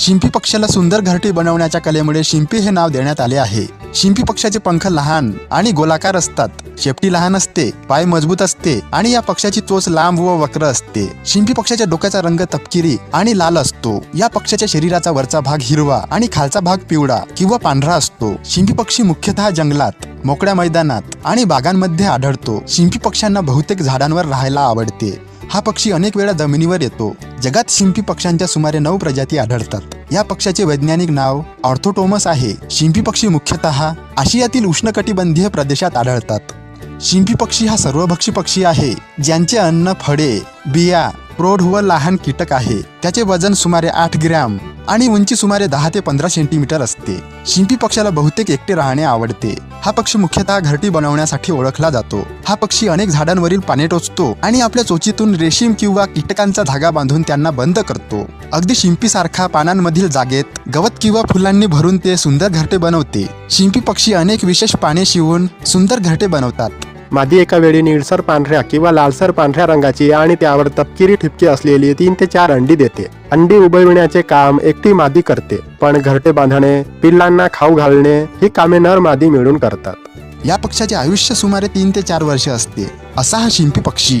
शिंपी पक्षाला सुंदर घरटी बनवण्याच्या कलेमुळे शिंपी हे नाव देण्यात आले आहे. शिंपी पक्षाचे पंख लहान आणि गोलाकार असतात. शेपटी लहान असते पाय मजबूत असते आणि या पक्षाची चोच लांब व वक्र असते. शिंपी पक्षाच्या डोक्याचा रंग तपकिरी आणि लाल असतो. या पक्षाच्या शरीराचा वरचा भाग हिरवा आणि खालचा भाग पिवळा किंवा पांढरा असतो. शिंपी पक्षी मुख्यतः जंगलात मोकळ्या मैदानात आणि बागांमध्ये आढळतो. शिंपी पक्ष्यांना बहुतेक झाडांवर राहायला आवडते. हा पक्षी अनेक वेळा जमिनीवर येतो. जगात शिंपी पक्ष्यांच्या सुमारे नऊ प्रजाती आढळतात. या पक्षाचे वैज्ञानिक नाव ऑर्थोटोमस आहे. शिंपी पक्षी मुख्यतः आशियातील उष्णकटिबंधीय प्रदेशात आढळतात. शिंपी पक्षी हा सर्वभक्षी पक्षी आहे ज्यांचे अन्न फळे बिया प्रौढ व लहान कीटक आहे. त्याचे वजन सुमारे आठ ग्रॅम आणि उंची सुमारे दहा ते पंधरा सेंटीमीटर असते. शिंपी पक्षाला बहुतेक एकटे राहणे आवडते. हा पक्षी मुख्यतः घरटी बनवण्यासाठी ओळखला जातो. हा पक्षी अनेक झाडांवरील पाने टोचतो आणि आपल्या चोचीतून रेशीम किंवा कीटकांचा धागा बांधून त्यांना बंद करतो. अगदी शिंपीसारखा पानांमधील जागेत गवत किंवा फुलांनी भरून ते सुंदर घरटे बनवते. शिंपी पक्षी अनेक विशेष पाने शिवून सुंदर घरटे बनवतात. मादी एका वेळी निळसर पांढऱ्या किंवा लालसर पांढऱ्या रंगाची आणि त्यावर तपकिरी ठिपकी असलेली तीन ते चार अंडी देते. अंडी उबविण्याचे काम एकटी मादी करते पण घरटे बांधणे पिल्लांना खाऊ घालणे ही कामे नर मादी मिळून करतात. या पक्षाचे आयुष्य सुमारे तीन ते चार वर्ष असते. असा हा शिंपी पक्षी.